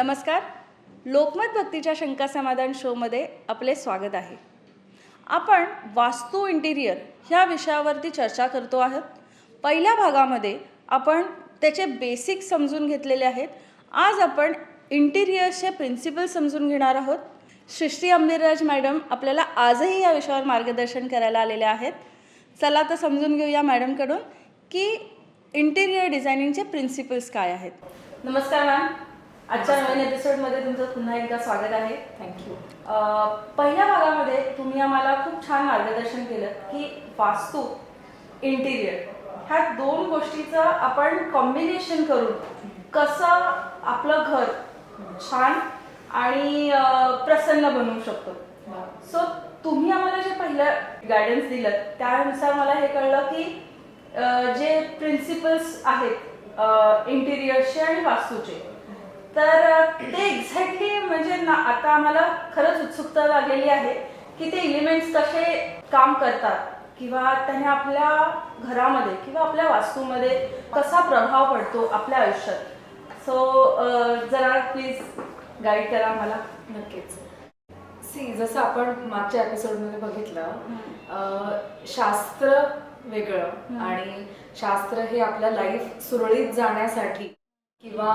नमस्कार. लोकमत भक्तीच्या शंका समाधान शोमध्ये आपले स्वागत आहे. आपण वास्तू इंटिरियर ह्या विषयावरती चर्चा करतो आहोत. पहिल्या भागामध्ये आपण त्याचे बेसिक समजून घेतलेले आहेत. आज आपण इंटिरियर्सचे प्रिन्सिपल समजून घेणार आहोत. सृष्टी अंबिरराज मॅडम आपल्याला आजही या विषयावर मार्गदर्शन करायला आलेले आहेत. चला तर समजून घेऊया मॅडमकडून की इंटिरियर डिझायनिंगचे प्रिन्सिपल्स काय आहेत. नमस्कार मॅम. आजच्या नवीन एपिसोडमध्ये तुमचं पुन्हा एकदा स्वागत आहे. थँक्यू पहिल्या भागामध्ये तुम्ही आम्हाला खूप छान मार्गदर्शन केलं की वास्तू इंटिरियर ह्या दोन गोष्टीचं आपण कॉम्बिनेशन करून कसं आपलं घर छान आणि प्रसन्न बनवू शकतो. सो तुम्ही आम्हाला जे पहिलं गायडन्स दिलं त्यानुसार मला हे कळलं की जे प्रिन्सिपल्स आहेत इंटिरियरचे आणि वास्तूचे तर ते एक्झॅक्टली म्हणजे ना आता आम्हाला खरंच उत्सुकता लागलेली आहे की ते एलिमेंट्स कसे काम करतात किंवा त्याने आपल्या घरामध्ये किंवा आपल्या वास्तूमध्ये कसा प्रभाव पडतो आपल्या आयुष्यात. सो जरा प्लीज गाईड करा मला नक्कीच. सी जसं आपण मागच्या एपिसोडमध्ये बघितलं शास्त्र वेगळं आणि शास्त्र हे आपल्या लाईफ सुरळीत जाण्यासाठी किंवा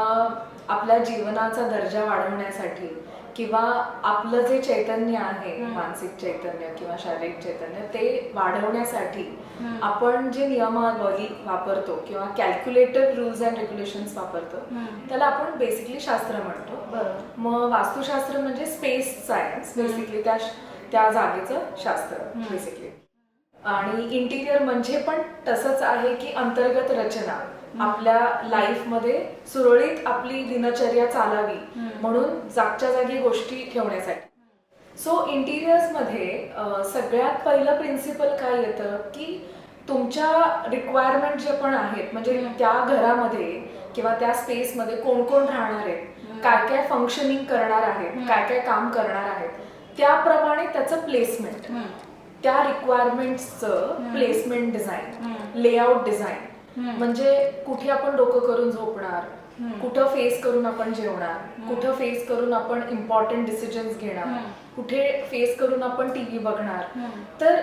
आपल्या जीवनाचा दर्जा वाढवण्यासाठी किंवा आपलं जे चैतन्य आहे मानसिक चैतन्य किंवा शारीरिक चैतन्य ते वाढवण्यासाठी आपण जे नियमावली वापरतो किंवा कॅल्क्युलेटेड रूल्स अँड रेग्युलेशन्स वापरतो त्याला आपण बेसिकली शास्त्र म्हणतो. मग वास्तुशास्त्र म्हणजे स्पेस सायन्स बेसिकली त्या त्या जागेचं शास्त्र बेसिकली आणि इंटिरियर म्हणजे पण तसंच आहे की अंतर्गत रचना. आपल्या लाईफमध्ये सुरळीत आपली दिनचर्या चालावी म्हणून जागच्या जागी गोष्टी ठेवण्यासाठी. सो इंटिरियर्समध्ये अं, सगळ्यात पहिलं प्रिन्सिपल काय येतं? की तुमच्या रिक्वायरमेंट जे पण आहेत म्हणजे त्या घरामध्ये किंवा त्या स्पेसमध्ये कोण कोण राहणार आहेत? काय काय फंक्शनिंग करणार आहेत? काय काय काम करणार आहेत? त्याप्रमाणे त्याचं प्लेसमेंट त्या रिक्वायरमेंटचं प्लेसमेंट डिझाईन लेआउट डिझाईन म्हणजे कुठे आपण डोकं करून झोपणार कुठं फेस करून आपण जेवणार कुठं फेस करून आपण इम्पॉर्टंट डिसिजन्स घेणार कुठे फेस करून आपण टीव्ही बघणार. तर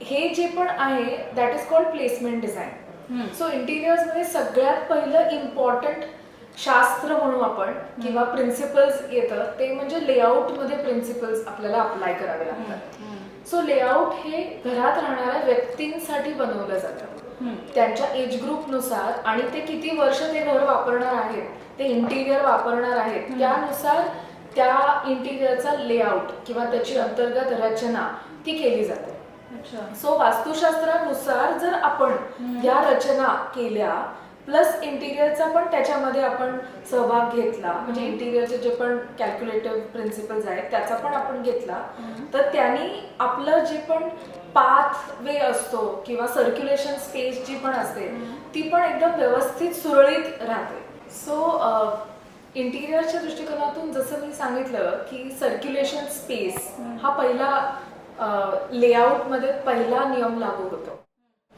हे जे पण आहे that is called placement design so इंटिरियर्समध्ये सगळ्यात पहिलं इम्पॉर्टंट शास्त्र म्हणू आपण किंवा प्रिन्सिपल्स येतं ते म्हणजे लेआउटमध्ये प्रिन्सिपल्स आपल्याला अप्लाय करावे लागतात. सो लेआउट हे घरात राहणाऱ्या व्यक्तींसाठी बनवलं जातं. त्यांच्या एज ग्रुपनुसार आणि ते किती वर्ष ते घर वापरणार आहेत ते इंटिरियर वापरणार आहेत त्यानुसार त्या इंटिरियरचा लेआउट किंवा त्याची अंतर्गत रचना ती केली जाते. अच्छा. सो वास्तुशास्त्रानुसार जर आपण या रचना केल्या प्लस इंटिरियरचा पण त्याच्यामध्ये आपण सहभाग घेतला. म्हणजे इंटिरियरचे जे पण कॅल्क्युलेटिव्ह प्रिन्सिपल्स आहेत त्याचा पण आपण घेतला. तर त्यांनी आपलं जे पण पाथ वे असतो किंवा सर्क्युलेशन स्पेस जी पण असते ती पण एकदम व्यवस्थित सुरळीत राहते. सो इंटिरियरच्या दृष्टिकोनातून जसं मी सांगितलं की सर्क्युलेशन स्पेस हा पहिला लेआउटमध्ये पहिला नियम लागू होतो.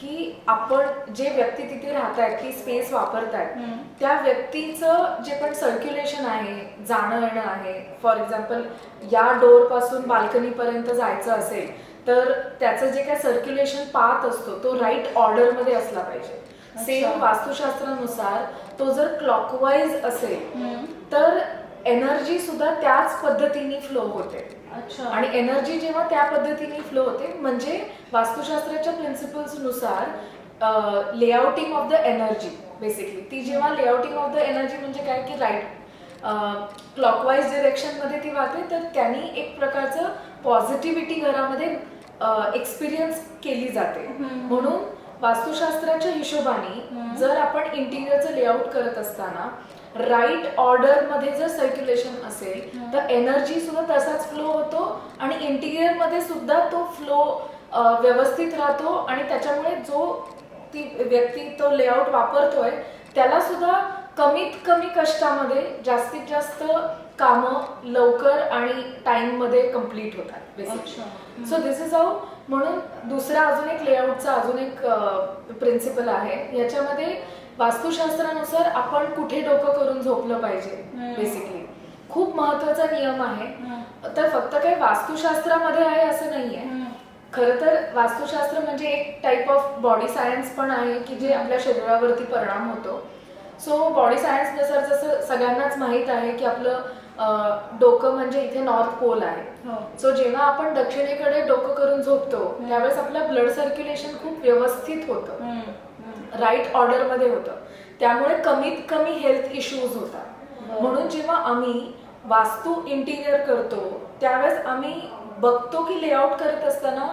की आपण जे व्यक्ती तिथे राहत आहेत ती स्पेस वापरतायत त्या व्यक्तीचं जे पण सर्क्युलेशन आहे जाणं येणं आहे फॉर एक्झाम्पल या डोरपासून बाल्कनी पर्यंत जायचं असेल तर त्याचं जे काय सर्क्युलेशन पाथ असतो तो राईट ऑर्डरमध्ये असला पाहिजे. सेम वास्तुशास्त्रानुसार तो जर क्लॉकवाईज असेल तर एनर्जी सुद्धा त्याच पद्धतीने फ्लो होते. अच्छा. आणि एनर्जी जेव्हा त्या पद्धतीने फ्लो होते म्हणजे वास्तुशास्त्राच्या प्रिन्सिपल्सनुसार layouting of the energy basically ती जेव्हा लेआउटिंग ऑफ द एनर्जी म्हणजे काय? की राईट क्लॉकवाईज डिरेक्शनमध्ये ती वाहते तर त्यांनी एक प्रकारचं पॉझिटिव्हिटी घरामध्ये एक्सपिरियन्स केली जाते. म्हणून वास्तुशास्त्राच्या हिशोबाने जर आपण इंटिरियरचं लेआउट करत असताना राईट ऑर्डरमध्ये जर सर्क्युलेशन असेल तर एनर्जी सुद्धा तसाच फ्लो होतो आणि इंटिरियरमध्ये सुद्धा तो फ्लो व्यवस्थित राहतो आणि त्याच्यामुळे जो ती व्यक्ती तो लेआउट वापरतोय त्याला सुद्धा कमीत कमी कष्टामध्ये जास्तीत जास्त कामं लवकर आणि टाइममध्ये कंप्लीट होतात basically so this is how म्हणून दुसरा अजून एक लेआउटचा अजून एक प्रिन्सिपल आहे. याच्यामध्ये वास्तुशास्त्रानुसार आपण कुठे डोकं करून झोपलं पाहिजे बेसिकली खूप महत्त्वाचा नियम आहे. तर फक्त काही वास्तुशास्त्रामध्ये आहे असं नाहीये. खरं तर वास्तुशास्त्र म्हणजे एक टाईप ऑफ बॉडी सायन्स पण आहे की जे आपल्या शरीरावरती परिणाम होतो. सो बॉडी सायन्सनुसार जसं सगळ्यांनाच माहीत आहे की आपलं डोकं म्हणजे इथे नॉर्थ पोल आहे. हो. सो जेव्हा आपण दक्षिणेकडे डोकं करून झोपतो त्यावेळेस आपलं ब्लड सर्क्युलेशन खूप व्यवस्थित होतं. राईट ऑर्डरमध्ये होतं. त्यामुळे कमीत कमी हेल्थ इश्यूज होतात. म्हणून जेव्हा आम्ही वास्तू इंटिरियर करतो त्यावेळेस आम्ही बघतो की लेआउट करत असताना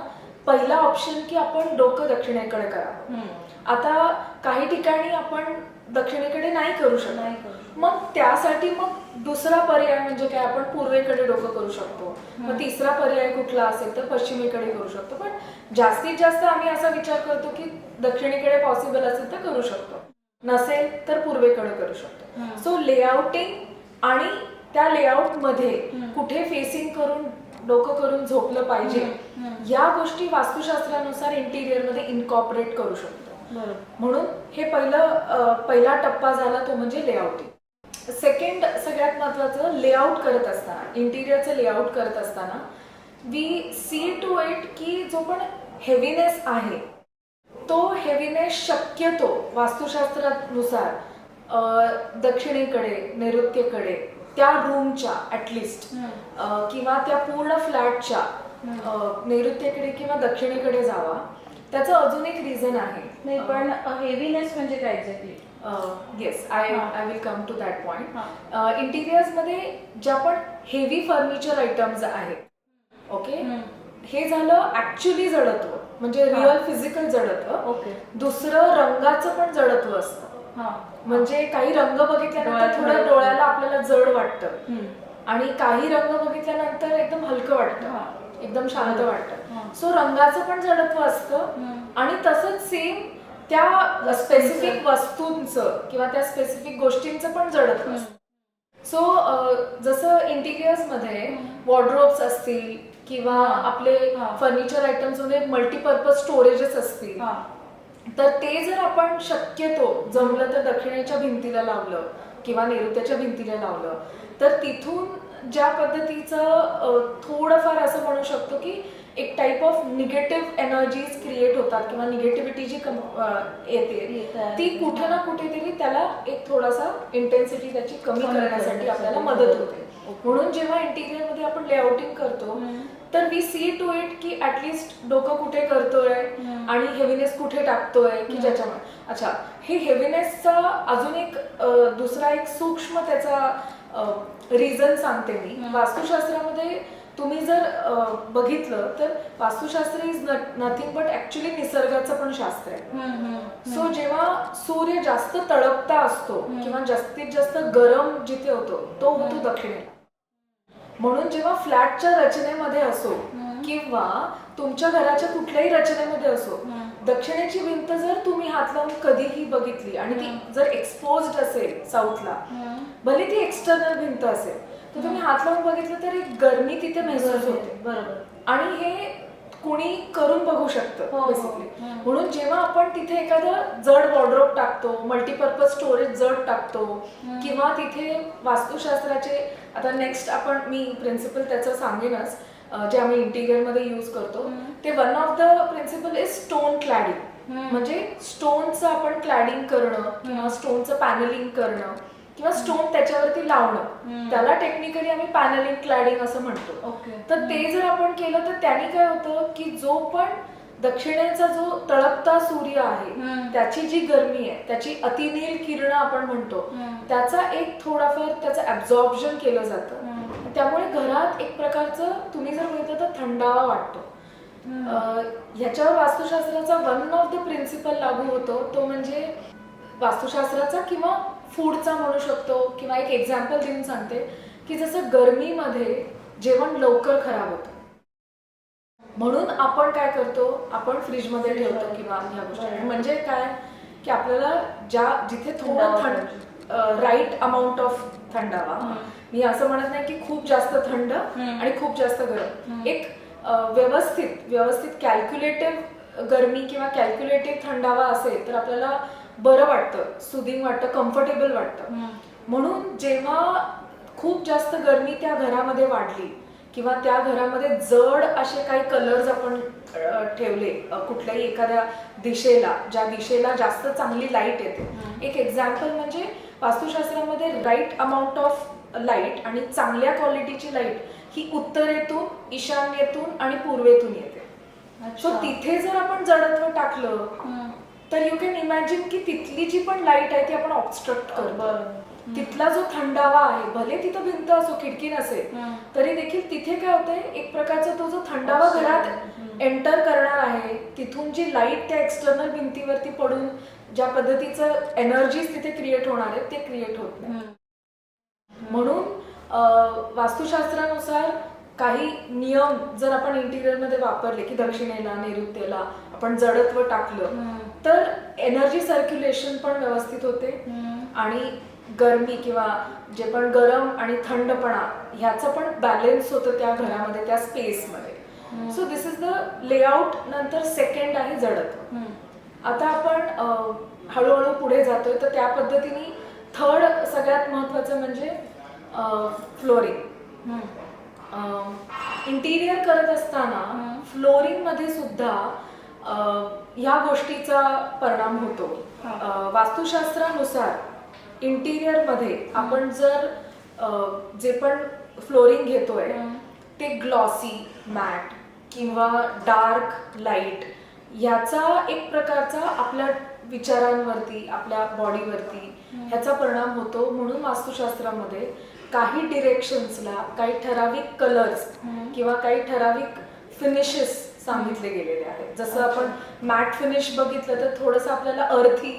पहिला ऑप्शन की आपण डोकं दक्षिणेकडे करावं. आता काही ठिकाणी आपण दक्षिणेकडे नाही करू शकत. मग त्यासाठी मग दुसरा पर्याय म्हणजे काय आपण पूर्वेकडे डोकं करू शकतो मग तिसरा पर्याय कुठला असेल तर पश्चिमेकडे करू शकतो पण जास्तीत जास्त आम्ही असा विचार करतो की दक्षिणेकडे पॉसिबल असेल तर करू शकतो नसेल तर पूर्वेकडे करू शकतो. सो लेआउटिंग आणि त्या लेआउटमध्ये. कुठे फेसिंग करून डोकं करून झोपलं पाहिजे. या गोष्टी वास्तुशास्त्रानुसार इंटिरियरमध्ये इनकॉपरेट करू शकतो. म्हणून हे पहिलं पहिला टप्पा झाला तो म्हणजे लेआउटिंग सेकंड सगळ्यात महत्वाचं लेआउट करत असताना इंटिरियरचं लेआउट करत असताना वी सी टू इट की जो पण हेवीनेस आहे तो हेवीनेस शक्यतो वास्तुशास्त्रानुसार दक्षिणेकडे नैऋत्येकडे त्या रूमच्या ऍटलिस्ट. किंवा त्या पूर्ण फ्लॅटच्या नैऋत्येकडे किंवा दक्षिणेकडे जावा. त्याचं अजून एक रिझन आहे. नाही पण हेवीनेस म्हणजे काय exactly yes I. I will come to that हा. पॉइंट इंटिरियर्समध्ये ज्या पण हेवी फर्निचर आयटम्स आहेत ओके हे झालं ऍक्च्युली जडत्व म्हणजे. रिअल फिजिकल जडत्व. ओके दुसरं रंगाचं पण जडत्व असतं. म्हणजे काही रंग बघितल्यानंतर थोडं. डोळ्याला आपल्याला जड वाटतं. आणि काही रंग बघितल्यानंतर एकदम हलकं. वाटतं एकदम शांत. वाटतं सो रंगाचं पण जडत्व असतं. आणि तसंच सेम त्या स्पेसिफिक वस्तूंचं किंवा त्या स्पेसिफिक गोष्टींचं पण जडत्व असतं सो जसं इंटिरियर्समध्ये वॉर्ड्रोब्स असतील किंवा. आपले. फर्निचर आयटम्समध्ये मल्टीपर्पज स्टोरेजेस असतील तर ते जर आपण शक्यतो जमलं तर दक्षिणेच्या भिंतीला लावलं किंवा नैऋत्याच्या भिंतीला लावलं तर तिथून ज्या पद्धतीचं थोडंफार असं म्हणू शकतो की एक type of negative energies create होतात किंवा निगेटिव्हिटी जी कम- येते. ती कुठे ना कुठेतरी त्याला एक थोडासा इंटेन्सिटी त्याची कमी करण्यासाठी आपल्याला मदत होते. म्हणून जेव्हा इंटिरियरमध्ये आपण लेआउटिंग करतो. तर वी सी टू इट की ऍटलिस्ट डोकं कुठे करतोय. आणि हेवीनेस कुठे टाकतोय की. ज्याच्यामुळे अच्छा हे हेवीनेसचा अजून एक दुसरा एक सूक्ष्म त्याचा रिझन सांगते मी. वास्तुशास्त्रामध्ये तुम्ही जर बघितलं तर Vastushastra is nothing but actually निसर्गाचं पण शास्त्र आहे. सो जेव्हा सूर्य जास्त तळपता असतो. किंवा जास्तीत जास्त गरम जिथे होतो तो होतो. दक्षिणेला म्हणून जेव्हा फ्लॅटच्या रचनेमध्ये असो. किंवा तुमच्या घराच्या कुठल्याही रचनेमध्ये असो. दक्षिणेची भिंत जर तुम्ही हात लावून कधीही बघितली आणि ती. जर एक्सपोज असेल साऊथला. भले ती एक्सटर्नल भिंत असेल तर तुम्ही हात लावून बघितलं तर एक गरमी तिथे महसूस होते बरोबर आणि हे कुणी करून बघू शकतं हो, हो. बेसिकली हम्म. म्हणून जेव्हा आपण तिथे एखादं जड वॉर्ड्रोप टाकतो मल्टीपर्पज स्टोरेज जड टाकतो. किंवा तिथे वास्तुशास्त्राचे आता नेक्स्ट आपण मी प्रिन्सिपल त्याचं सांगेनच जे आम्ही इंटिरियरमध्ये यूज करतो. ते one of the principle is stone cladding. म्हणजे स्टोनचं आपण क्लॅडिंग करणं किंवा स्टोनचं पॅनलिंग करणं किंवा स्टोन त्याच्यावरती लावणं. त्याला टेक्निकली आम्ही पॅनलिंग क्लॅडिंग असं म्हणतो ओके तर ते जर आपण केलं तर त्याने काय होतं की जो पण दक्षिणेचा जो तळपता सूर्य आहे. त्याची जी गरमी आहे त्याची अतिनील किरण आपण म्हणतो. त्याचा एक थोडाफार त्याचं ऍब्झॉर्प्शन केलं जातं. त्यामुळे घरात एक प्रकारचं तुम्ही जर बघितलं तर थंडावा वाटतो ह्याच्यावर वास्तुशास्त्राचा वन ऑफ द प्रिन्सिपल लागू होतो तो म्हणजे वास्तुशास्त्राचा किंवा फूडचा म्हणू शकतो किंवा एक एक्झाम्पल देऊन सांगते की जसं गरमीमध्ये जेवण लवकर खराब होतं. म्हणून आपण काय करतो? आपण फ्रीजमध्ये ठेवतो किंवा ह्या गोष्टी. म्हणजे काय? की आपल्याला ज्या जिथे थोडं थंड राईट अमाऊंट ऑफ थंडावा. मी असं म्हणत नाही की खूप जास्त थंड. आणि खूप जास्त गरम. एक व्यवस्थित व्यवस्थित कॅल्क्युलेटिव्ह गरमी किंवा कॅल्क्युलेटिव्ह थंडावा असेल तर आपल्याला बरं वाटतं सुदिंग वाटतं कम्फर्टेबल वाटतं. म्हणून जेव्हा खूप जास्त गरमी त्या घरामध्ये वाढली किंवा त्या घरामध्ये जड असे काही कलर्स आपण ठेवले कुठल्याही एखाद्या दिशेला ज्या दिशेला जास्त चांगली लाइट येते. एक एक्झाम्पल म्हणजे वास्तुशास्त्रामध्ये राईट अमाऊंट ऑफ लाइट आणि चांगल्या क्वालिटीची लाइट ही उत्तरेतून ईशान्येतून आणि पूर्वेतून येते. सो तिथे जर आपण जडत्व टाकलं तर यू कॅन इमॅजिन की तिथली जी पण लाइट आहे ती आपण ऑबस्ट्रक्ट करतो. तिथला जो थंडावा आहे भले तिथं भिंत असो खिडकी नसेल तरी देखील तिथे काय होतंय एक प्रकारचा तो जो थंडावा घरात एंटर करणार आहे तिथून जी लाइट त्या एक्सटर्नल भिंतीवरती पडून ज्या पद्धतीचं एनर्जीज तिथे क्रिएट होणार आहेत ते क्रिएट होत नाही. म्हणून वास्तुशास्त्रानुसार काही नियम जर आपण इंटिरियरमध्ये वापरले की दक्षिणेला नैऋत्येला आपण जडत्व टाकलं तर एनर्जी सर्क्युलेशन पण व्यवस्थित होते. आणि गरमी किंवा जे पण गरम आणि थंडपणा ह्याचं पण बॅलेन्स होतं त्या घरामध्ये त्या स्पेसमध्ये so this is the layout नंतर सेकंड आहे जडत्व. आता आपण हळूहळू पुढे जातोय तर त्या पद्धतीने थर्ड सगळ्यात महत्वाचं म्हणजे फ्लोरिंग इंटिरियर करत असताना फ्लोरिंगमध्ये सुद्धा ह्या गोष्टीचा परिणाम होतो. वास्तुशास्त्रानुसार इंटिरियरमध्ये आपण जर जे पण फ्लोरिंग घेतोय ते ग्लॉसी मॅट किंवा डार्क लाइट ह्याचा एक प्रकारचा आपल्या विचारांवरती आपल्या बॉडीवरती ह्याचा परिणाम होतो. म्हणून वास्तुशास्त्रामध्ये काही डिरेक्शन्सला काही ठराविक कलर्स किंवा काही ठराविक फिनिशेस सांगितले गेलेले आहेत. जसं आपण मॅट फिनिश बघितलं तर थोडंसं आपल्याला अर्थी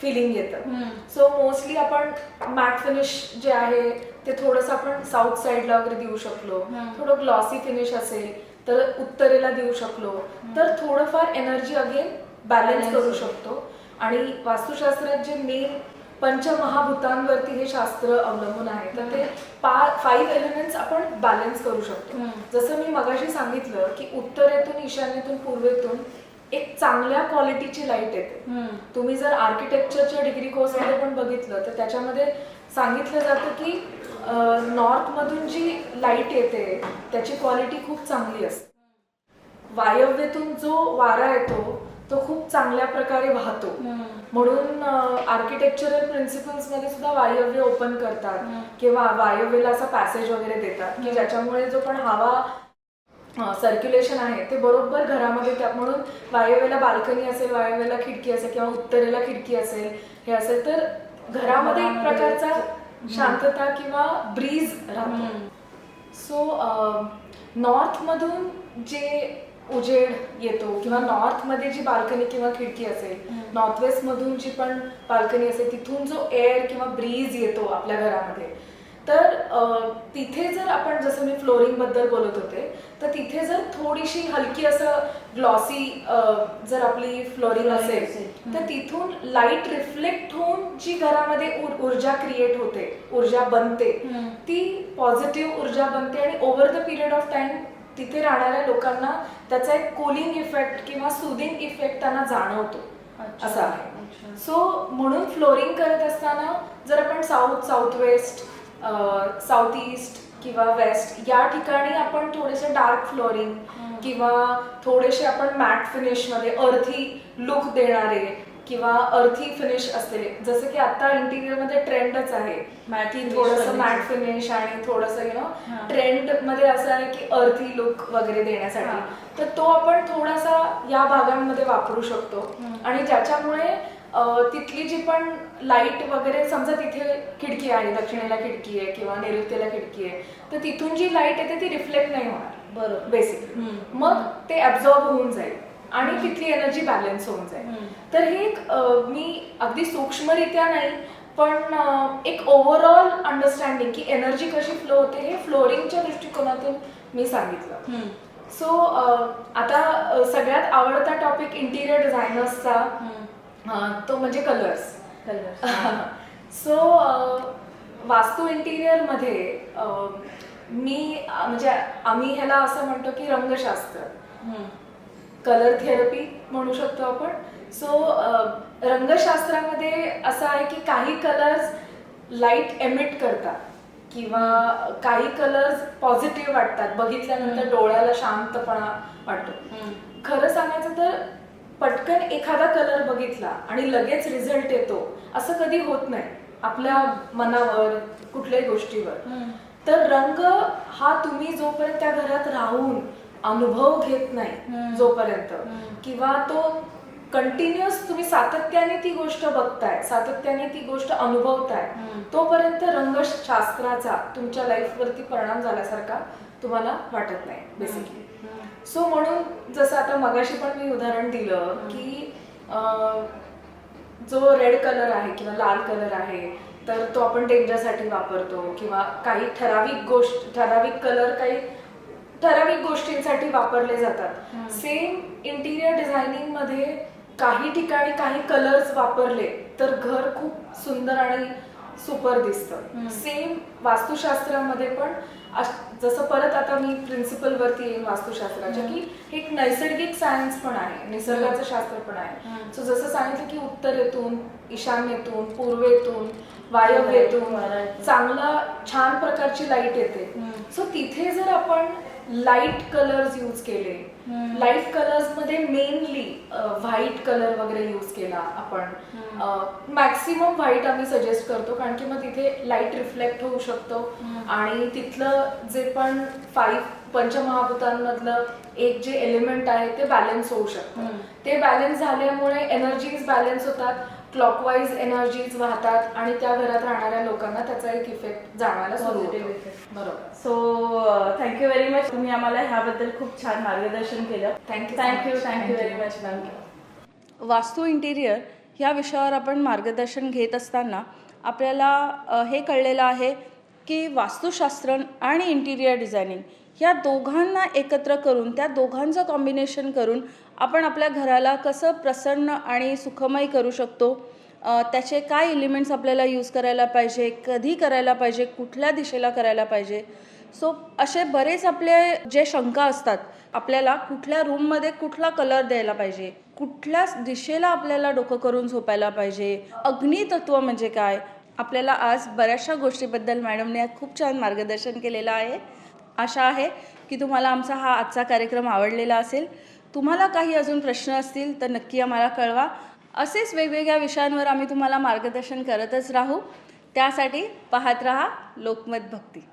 फिलिंग येतं. सो मोस्टली आपण मॅट फिनिश जे आहे ते थोडंसं आपण साऊथ साईडला वगैरे देऊ शकलो. थोडं ग्लॉसी फिनिश असेल तर उत्तरेला देऊ शकलो. तर थोडंफार एनर्जी अगेन बॅलन्स करू शकतो. आणि वास्तुशास्त्रात जे मेन पंचमहाभूतांवरती हे शास्त्र अवलंबून आहे. तर ते पा फाईव्ह एलिमेंट्स आपण बॅलन्स करू शकतो. जसं मी मगाशी सांगितलं की उत्तरेतून ईशान्येतून पूर्वेतून एक चांगल्या क्वालिटीची लाइट येते. तुम्ही जर आर्किटेक्चरच्या डिग्री कोर्समध्ये पण बघितलं तर त्याच्यामध्ये सांगितलं जातं की नॉर्थ मधून जी लाइट येते त्याची क्वालिटी खूप चांगली असते. वायव्येतून जो वारा येतो तो खूप चांगल्या प्रकारे वाहतो. म्हणून आर्किटेक्चरल प्रिन्सिपल्समध्ये सुद्धा वायव्य ओपन करतात. किंवा वायव्यला असा पॅसेज वगैरे देतात. की ज्याच्यामुळे जो पण हवा सर्क्युलेशन आहे ते बरोबर घरामध्ये त्या म्हणून वायव्यला बाल्कनी असेल वायव्यला खिडकी असेल किंवा उत्तरेला खिडकी असेल हे असेल तर घरामध्ये एक प्रकारचा शांतता किंवा ब्रीज राहतो. सो नॉर्थ मधून जे उजेड येतो किंवा नॉर्थमध्ये जी बाल्कनी किंवा खिडकी असेल नॉर्थ वेस्ट मधून जी पण बाल्कनी असेल तिथून जो एअर किंवा ब्रीज येतो आपल्या घरामध्ये. तर तिथे जर आपण जसं मी फ्लोरिंगबद्दल बोलत होते तर तिथे जर थोडीशी हलकी असं ग्लॉसी जर आपली फ्लोरिंग असेल तर तिथून लाइट रिफ्लेक्ट होऊन जी घरामध्ये ऊर- ऊर्जा क्रिएट होते ऊर्जा बनते ती पॉझिटिव्ह ऊर्जा बनते आणि over the period of time तिथे राहणाऱ्या लोकांना त्याचा एक कूलिंग इफेक्ट किंवा सुदिंग इफेक्ट त्यांना जाणवतो. असं आहे. सो म्हणून फ्लोरिंग करत असताना जर आपण south south west south east किंवा वेस्ट या ठिकाणी आपण थोडेसे डार्क फ्लोरिंग किंवा थोडेसे आपण मॅट फिनिशमध्ये अर्थी लुक देणारे किंवा अर्थी फिनिश असलेले. जसं की आता इंटिरियरमध्ये ट्रेंडच आहे. की थोडंसं. मॅट फिनिश आणि थोडंसं यु नो. ट्रेंडमध्ये असं आहे की अर्थी लुक वगैरे. देण्यासाठी. तर तो आपण थोडासा या भागांमध्ये वापरू शकतो. आणि ज्याच्यामुळे तिथली जी पण लाइट वगैरे समजा तिथे खिडकी आहे दक्षिणेला खिडकी आहे किंवा नैऋत्येला खिडकी आहे तर तिथून जी लाइट येते ती रिफ्लेक्ट नाही होणार. बरोबर. बेसिकली. मग ते ऍब्झॉर्ब होऊन जाईल. आणि तिथली एनर्जी बॅलन्स होऊन जाईल. तर हे एक मी अगदी सूक्ष्मरित्या नाही पण एक ओव्हरऑल अंडरस्टँडिंग की एनर्जी कशी फ्लो होते हे फ्लोरिंगच्या दृष्टिकोनातून मी सांगितलं. सो आता सगळ्यात आवडता टॉपिक इंटिरियर डिझायनर्सचा. तो म्हणजे कलर्स. सो वास्तू इंटिरियरमध्ये अं, मी म्हणजे आम्ही ह्याला असं म्हणतो की रंगशास्त्र. कलर थेरपी म्हणू शकतो आपण. सो रंगशास्त्रामध्ये असं आहे की काही कलर्स लाइट एमिट करतात किंवा काही कलर्स पॉझिटिव्ह वाटतात. बघितल्यानंतर डोळ्याला शांतपणा वाटतो. खरं सांगायचं तर पटकन एखादा कलर बघितला आणि लगेच रिझल्ट येतो असं कधी होत नाही. आपल्या मनावर कुठल्याही गोष्टीवर. तर रंग हा तुम्ही जोपर्यंत त्या घरात राहून अनुभव घेत नाही. जोपर्यंत. किंवा तो कंटिन्युअस तुम्ही सातत्याने ती गोष्ट बघताय सातत्याने ती गोष्ट अनुभवताय. तोपर्यंत रंगशास्त्राचा तुमच्या लाईफवरती परिणाम झाल्यासारखा तुम्हाला वाटत नाही बेसिकली सो म्हणून जसं आता मगाशी पण मी उदाहरण दिलं की जो रेड कलर आहे किंवा लाल कलर आहे तर तो आपण डेंजरसाठी वापरतो किंवा काही ठराविक गोष्ट ठराविक कलर काही ठराविक गोष्टींसाठी वापरले जातात. सेम इंटिरियर डिझायनिंगमध्ये काही ठिकाणी काही कलर्स वापरले तर घर खूप सुंदर आणि सुपर दिसतं. सेम वास्तुशास्त्रामध्ये पण जसं परत आता मी प्रिन्सिपल वरती येईन वास्तुशास्त्राच्या की एक नैसर्गिक सायन्स पण आहे निसर्गाचं शास्त्र पण आहे. सो जसं सांगितलं की उत्तरेतून ईशान्येतून पूर्वेतून वायव्येतून चांगला छान प्रकारची लाइट येते. सो तिथे जर आपण लाइट कलर्स यूज केले. लाइट कलर्समध्ये मेनली व्हाईट कलर वगैरे यूज केला आपण. मॅक्सिमम व्हाईट आम्ही सजेस्ट करतो कारण की मग तिथे लाइट रिफ्लेक्ट होऊ शकतो. आणि तिथलं जे पण फाईव्ह पंचमहाभूतांमधलं एक जे एलिमेंट आहे ते बॅलन्स होऊ शकतं. ते बॅलन्स झाल्यामुळे एनर्जीज बॅलन्स होतात क्लॉकवाईज एनर्जीज वाहतात आणि त्या घरात राहणाऱ्या लोकांना त्याचा एक इफेक्ट जाणवायला सुरू होतो. बरोबर सो थँक्यू व्हेरी मच तुम्ही आम्हाला ह्याबद्दल खूप छान मार्गदर्शन केलं thank you. Thank you Thank very. Much ma'am vastu interior ह्या विषयावर आपण मार्गदर्शन घेत असताना आपल्याला अ, हे कळलेलं आहे की वास्तुशास्त्र आणि इंटिरियर डिझायनिंग ह्या दोघांना एकत्र करून त्या दोघांचं कॉम्बिनेशन करून आपण आपल्या घराला कसं प्रसन्न आणि सुखमय करू शकतो? त्याचे काय एलिमेंट्स आपल्याला यूज करायला पाहिजे? कधी करायला पाहिजे? कुठल्या दिशेला करायला पाहिजे? सो असे बरेच आपले जे शंका असतात आपल्याला कुठल्या रूममध्ये कुठला कलर द्यायला पाहिजे? कुठल्या दिशेला आपल्याला डोकं करून झोपायला पाहिजे? अग्नितत्व म्हणजे काय? आपल्याला आज बऱ्याचशा गोष्टीबद्दल मॅडमने खूप छान मार्गदर्शन केलेलं आहे. आशा आहे की तुम्हाला आमचा हा आजचा कार्यक्रम आवडलेला असेल. तुम्हाला काही अजून प्रश्न असतील तर नक्की आम्हाला कळवा. असेच वेगवेगळ्या विषयांवर आम्ही तुम्हाला मार्गदर्शन करतच राहू. त्यासाठी पाहत रहा लोकमत भक्ती.